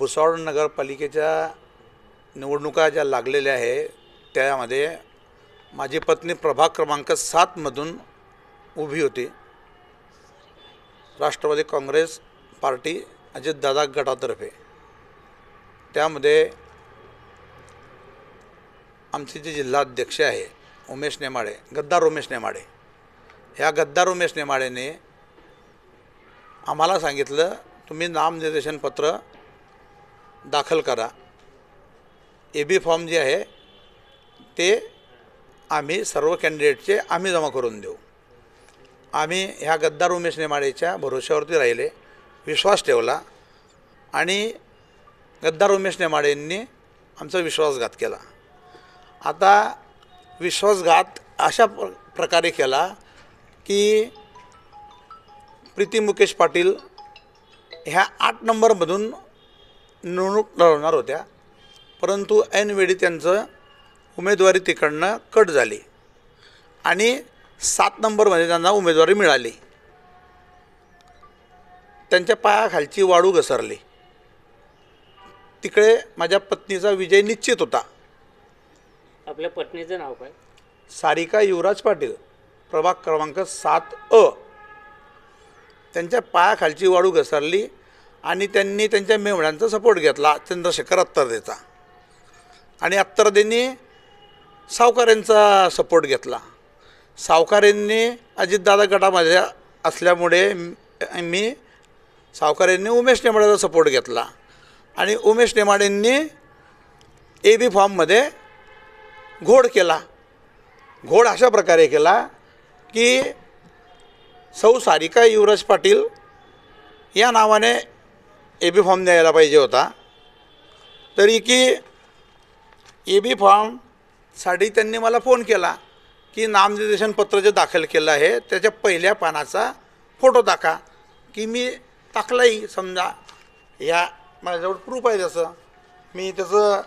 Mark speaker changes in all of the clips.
Speaker 1: भुसावळ नगरपालिकेच्या निवडणुका ज्या लागलेल्या आहे त्यामध्ये माझी पत्नी प्रभाग क्रमांक सातमधून उभी होती. राष्ट्रवादी काँग्रेस पार्टी अजितदादा गटातर्फे. त्यामध्ये आमचे जे जिल्हाध्यक्ष आहे उमेश नेमाडे गद्दार उमेश नेमाडे. ह्या गद्दार उमेश नेमाडेने आम्हाला सांगितलं तुम्ही नामनिर्देशन पत्र दाखल करा. ए बी फॉर्म जे आहे ते आम्ही सर्व कॅन्डिडेटचे आम्ही जमा करून देऊ. आम्ही ह्या गद्दार उमेश नेमाडेच्या भरोश्यावरती राहिले विश्वास ठेवला आणि गद्दार उमेश नेमाडेंनी आमचा विश्वासघात केला. आता विश्वासघात अशा प्र प्रकारे केला की प्रीती मुकेश पाटील ह्या आठ नंबरमधून निवडणूक लढवणार होत्या. परंतु ऐनवेळी त्यांचं उमेदवारी तिकडनं कट झाली. आणि सात नंबरमध्ये त्यांना उमेदवारी मिळाली. त्यांच्या पायाखालची वाळू घसरली. तिकडे माझ्या पत्नीचा विजय निश्चित होता.
Speaker 2: आपल्या पत्नीचं नाव काय?
Speaker 1: सारिका युवराज पाटील प्रभाग क्रमांक सात अ. त्यांच्या पायाखालची वाळू घसरली. आणि त्यांनी त्यांच्या मेवण्यांचा सपोर्ट घेतला चंद्रशेखर अत्तरदेचा. आणि अत्तरदेंनी सावकाऱ्यांचा सपोर्ट घेतला. सावकाऱ्यांनी अजितदादा गटामध्ये असल्यामुळे मी सावकाऱ्यांनी उमेश नेमाड्याचा सपोर्ट घेतला. आणि उमेश नेमाडेंनी ए बी फॉर्ममध्ये घोड केला. घोड अशा प्रकारे केला की सौ सारिका युवराज पाटील या नावाने ए बी फॉर्म द्यायला पाहिजे होता. तरी की ए बी फॉर्मसाठी त्यांनी मला फोन केला की नामनिर्देशन पत्र जे दाखल केलं आहे त्याच्या पहिल्या पानाचा फोटो दाखा. की मी टाकलाही समजा. ह्या माझ्याजवळ प्रूफ आहे त्याचं. मी त्याचं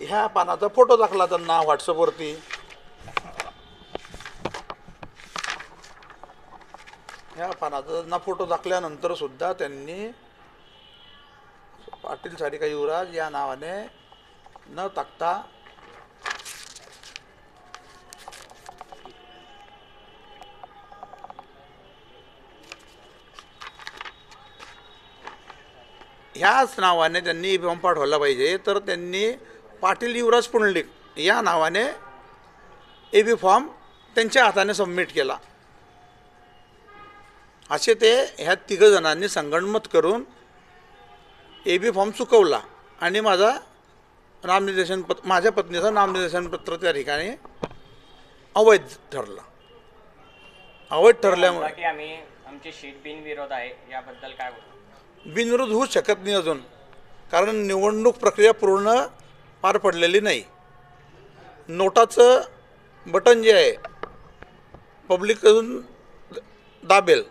Speaker 1: ह्या पानाचा फोटो दाखला त्यांना व्हॉट्सअपवरती ह्या पानाचा त्यांना फोटो दाखल्यानंतरसुद्धा त्यांनी पाटील सारिका युवराज या नावाने न टाकता ह्याच नावाने त्यांनी फॉर्म व्हायला पाहिजे तर त्यांनी पाटील युवराज पुंडलिक या नावाने ए बी फॉर्म त्यांच्या हाताने सबमिट केला. असे ते ह्या तिघं जणांनी संगणमत करून ए बी फॉर्म चुकवला आणि माझा नामनिर्देशन पत्र माझ्या पत्नीचं नामनिर्देशन पत्र त्या ठिकाणी अवैध ठरलं. अवैध ठरल्यामुळे.
Speaker 2: की आम्ही आमची शीट बिनविरोध आहे याबद्दल काय
Speaker 1: बिनविरोध होऊ शकत नाही अजून. कारण निवडणूक प्रक्रिया पूर्ण पार पडलेली नाही. नोटाचं बटन जे आहे पब्लिक अजून दाबेल.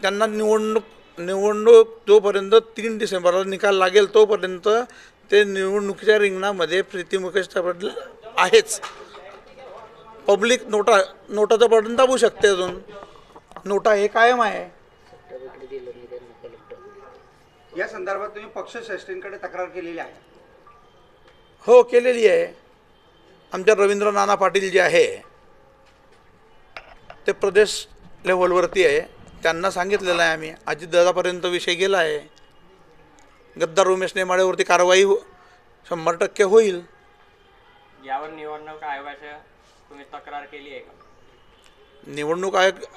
Speaker 1: त्यांना निवडणूक निवडणूक जोपर्यंत तीन डिसेंबरला निकाल लागेल तोपर्यंत ते निवडणुकीच्या रिंगणामध्ये प्रीती मुकेश पाटील आहेच. पब्लिक नोटा नोटाचं बटन दाबू शकते अजून. नोटा हे कायम आहे.
Speaker 3: या संदर्भात तुम्ही पक्षश्रेष्ठींकडे तक्रार केलेली आहे.
Speaker 1: हो केलेली आहे. आमच्या रवींद्र नाना पाटील जे आहे ते प्रदेश लेवलवरती आहे. त्यांना सांगितलेलं आहे आम्ही. अजितदादापर्यंत विषय गेला आहे. गद्दार उमेश नेमाळेवरती कारवाई हो- शंभर टक्के होईल.
Speaker 2: यावर निवडणूक आयोगाच्या तुम्ही तक्रार केली आहे का?
Speaker 1: निवडणूक आयोग